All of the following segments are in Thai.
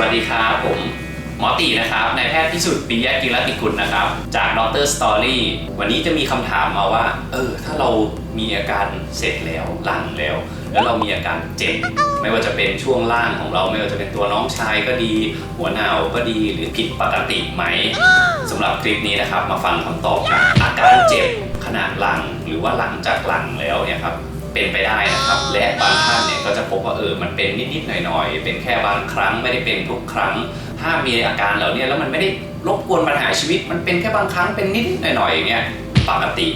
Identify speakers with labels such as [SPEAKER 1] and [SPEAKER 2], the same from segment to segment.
[SPEAKER 1] วัสดีครับ ผมหมอตีนะครับนายแพทย์พิสุทธิ์ปิยะกิรติกุลนะครับ จากดรสตอรี่วันนี้จะมีคำถามมาว่า เออ ถ้าเรามีอาการเสร็จแล้วหลังแล้ว แล้วเรามีอาการเจ็บไม่ว่าจะเป็นช่วงล่างของเรา ไม่ว่าจะเป็นตัวน้องชายก็ดี หัวหนาวก็ดีหรือผิดปกติไหมสำหรับคลิปนี้นะครับ มาฟังคำตอบกันอาการเจ็บขณะหลังหรือว่าหลังจากหลังแล้วเนี่ยครับ เป็นไปได้นะครับ และบางท่านเนี่ยก็จะพบว่าเออมันเป็นนิดๆหน่อยๆ เป็นแค่บางครั้งไม่ได้เป็นทุกครั้ง ถ้ามีอาการเหล่านี้แล้วมันไม่ได้รบกวนปัญหาชีวิต มันเป็นแค่บางครั้งเป็นนิดๆหน่อยๆอย่างเงี้ยปกติ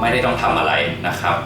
[SPEAKER 1] ไม่ได้ต้องทำอะไรนะครับ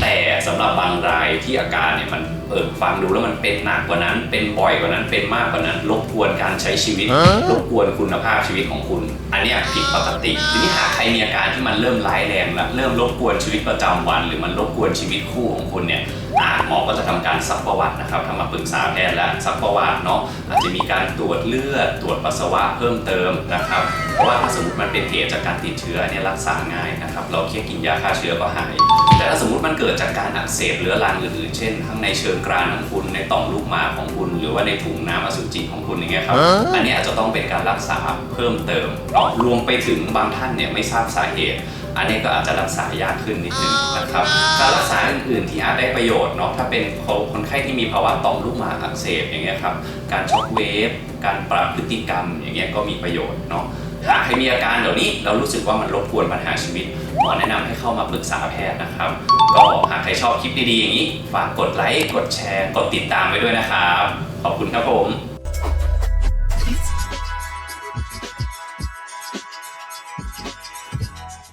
[SPEAKER 1] แต่สำหรับบางรายที่อาการเนี่ยมันเออฟังดูแล้วมันเป็นหนักกว่านั้น เป็นบ่อยกว่านั้นเป็นมากกว่านั้นรบกวนการใช้ชีวิตรบกวนคุณภาพชีวิตของคุณ อันเนี้ยผิดปกติทีนี้หากใครมีอาการที่มันเริ่มร้ายแรงแล้วเริ่มรบกวนชีวิตประจำวัน หรือมันรบกวนชีวิตคู่ของคุณเนี่ยอ่าหมอก็จะทำการซักประวัตินะครับทำมาปรึกษาแพทย์แล้วซักประวัติเนาะอาจจะมีการตรวจเลือดตรวจปัสสาวะเพิ่มเติมนะครับ เพราะว่าถ้าสมมติมันเป็นเหตุจากการติดเชื้อเนี่ยรักษาง่ายนะครับ เราแค่กินยาฆ่าเชื้อก็หาย แต่ถ้าสมมติมันเกิดจากการอักเสบเรื้อรังอื่นๆ เช่นทั้งในเชิงกรานของคุณในต่อมลูกหมากของคุณ หรือว่าในถุงน้ำอสุจิของคุณอย่างเงี้ยครับ อันนี้อาจจะต้องเป็นการรักษาเพิ่มเติมเนาะรวมไปถึงบางท่านเนี่ยไม่ทราบสาเหตุ อันนี้ก็อาจจะรักษายากขึ้นนิดนึงนะครับการรักษาอื่นๆที่อาจได้ประโยชน์เนาะถ้าเป็นคนไข้ที่มีภาวะต่อมลูกหมากอักเสบอย่างเงี้ยครับการช็อกเวฟการปรับพฤติกรรมอย่างเงี้ยก็มีประโยชน์เนาะหากใครมีอาการเหล่านี้เรารู้สึกว่ามันรบกวนปัญหาชีวิตหมอแนะนำให้เข้ามาปรึกษาแพทย์นะครับ ก็หากใครชอบคลิปดีๆอย่างนี้ ฝากกดไลค์กดแชร์ กดติดตามไว้ด้วยนะครับ ขอบคุณครับผม